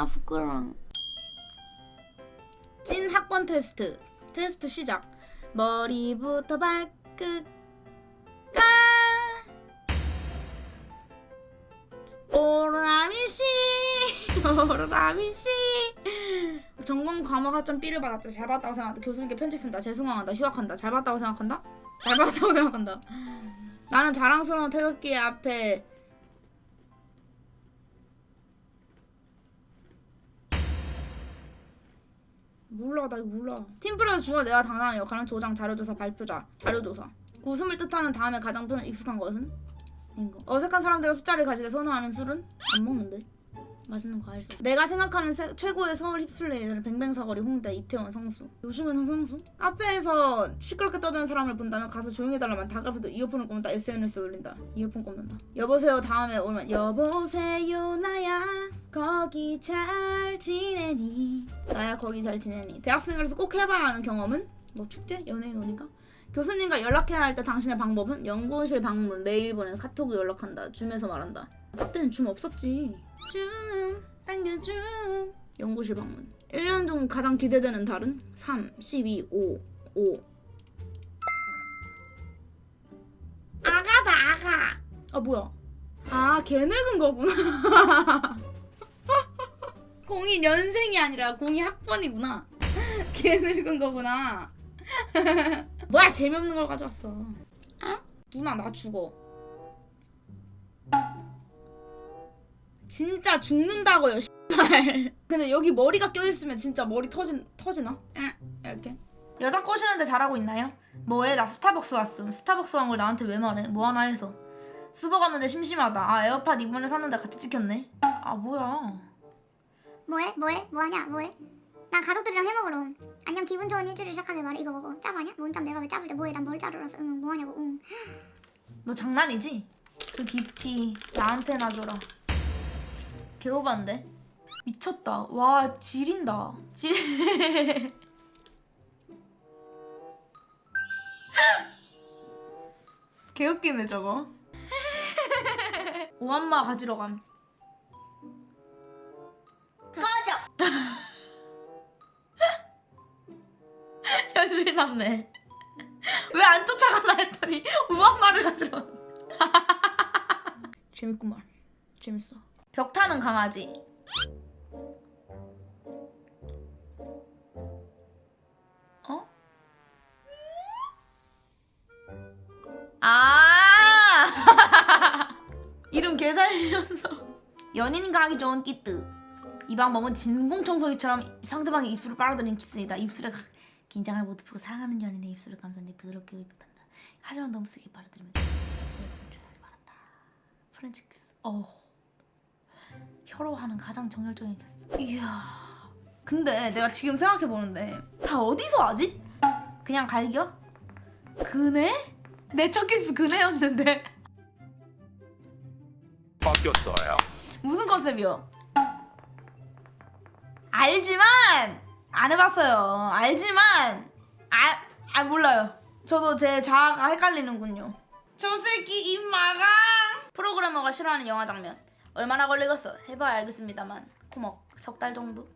아 부끄러워. 찐 학번 테스트. 테스트 시작. 머리부터 발끝까지. 오로나미 씨, 오로나미 씨. 전공 과목 학점 B를 받았다. 잘 받았다고 생각한다. 교수님께 편지 쓴다. 죄송합니다. 휴학한다. 잘 받았다고 생각한다. 잘 받았다고 생각한다. 나는 자랑스러운 태극기 앞에 몰라 나 이거 몰라. 팀플에서 주어 내가 당당한 역할은 조장 자료조사 발표자 자료조사. 웃음을 뜻하는 다음에 가장 편 익숙한 것은? 이거 어색한 사람들과 숫자를 가지되 선호하는 술은? 안 먹는데 맛있는 과일 소 내가 생각하는 세- 최고의 서울 힙플레이는 뱅뱅사거리 홍대 이태원 성수. 요즘은 성수? 카페에서 시끄럽게 떠드는 사람을 본다면 가서 조용히 해달라면 다가가도 이어폰을 꼽는다. SNS에 올린다. 이어폰 꼽는다. 여보세요 다음에 오면 여보세요 나야. 거기 잘 지내니? 나야 거기 잘 지내니? 대학생이라서 꼭 해봐야 하는 경험은? 뭐 축제? 연예인 오니까? 교수님과 연락해야 할 때 당신의 방법은? 연구실 방문 메일 보내 카톡으로 연락한다. 줌에서 말한다 나 때는 줌 없었지. 줌 당겨 줌. 연구실 방문. 1년 중 가장 기대되는 달은 3, 12, 5, 5 아가다 아가. 아 뭐야? 아 개 늙은 거구나. 공이 년생이 아니라 공이 학번이구나. 개 늙은 거구나. 뭐야 재미없는 걸 가져왔어. 어? 누나 나 죽어 진짜 죽는다고요 씨발 근데 여기 머리가 껴있으면 진짜 머리 터진, 터지나? 응, 이렇게 여자 꼬시는데 잘하고 있나요? 뭐해 나 스타벅스 왔음 스타벅스 간 걸 나한테 왜 말해 뭐 하나 해서 스버 갔는데 심심하다 아 에어팟 이번에 샀는데 같이 찍혔네 아 뭐야 뭐해? 뭐해? 뭐하냐? 뭐해? 난 가족들이랑 해먹으러 안녕 기분 좋은 일주일 시작하길 바래 이거 먹어 짜바냐? 뭔짬 내가 왜 짜불래 뭐해 난 자르러 왔어 응 뭐하냐고 응 너 장난이지? 그 깊이 나한테나 줘라. 개오반데? 미쳤다. 와 지린다. 질. 개웃기네 저거. 오한마 가지러 감. 꺼져! 현실 남매. 왜 안 쫓아가나 했더니 우한마를 가지러. 재밌구만. 재밌어. 벽 타는 강아지. 어? 아! 이름 개잘 지었어. 연인과 하기 좋은 끼뜨. 이 방법은 진공청소기처럼 상대방의 입술을 빨아들이는 키스이다. 입술에 가- 긴장을 못 풀고 사랑하는 연인의 입술을 감싼 뒤 부드럽게 흡입한다. 하지만 너무 세게 빨아들이면 스트레스를 줄여하지 말았다. 프렌치 키스. 어. 혀로 하는 가장 정열적인 키스. 이야. 근데 내가 지금 생각해 보는데 다 어디서 하지? 그냥 갈겨? 그네? 내 첫 키스 그네였는데 바뀌었어요. 무슨 컨셉이요? 알지만 안 해봤어요. 알지만 아, 아 몰라요. 저도 제 자아가 헷갈리는군요. 저 새끼 입마가 프로그래머가 싫어하는 영화 장면 얼마나 걸리겠어? 해봐야 알겠습니다만 코먹 석달 정도.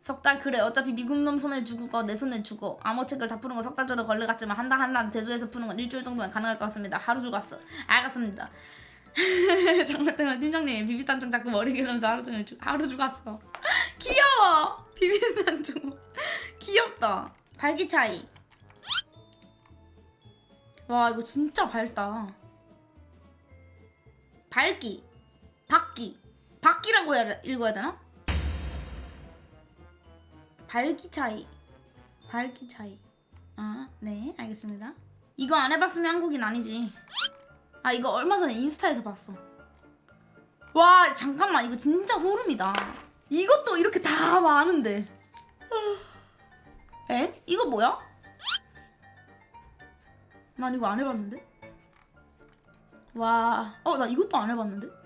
석 달 그래 어차피 미국 놈 손에 거내 손에 주고 암호 책을 다 푸는 건 석 달 정도 걸려갔지만 한달한달 제주에서 푸는 건 일주일 정도면 가능할 것 같습니다. 하루 죽었어. 알겠습니다. 장난땡은 팀장님 비비탄총 자꾸 머리 기르면서 하루 종일 죽 하루 죽었어. 귀여워. 비비탄총 귀엽다. 발기 차이. 와 이거 진짜 밝다. 밝기, 박기, 박기라고 해야 읽어야 되나? 발기 차이, 발기 차이. 아, 네, 알겠습니다. 이거 안 해봤으면 한국인 아니지. 아, 이거 얼마 전에 인스타에서 봤어. 와, 잠깐만, 이거 진짜 소름이다. 이것도 이렇게 다 많은데. 에? 이거 뭐야? 난 이거 안 해봤는데? 와, 어, 나 이것도 안 해봤는데?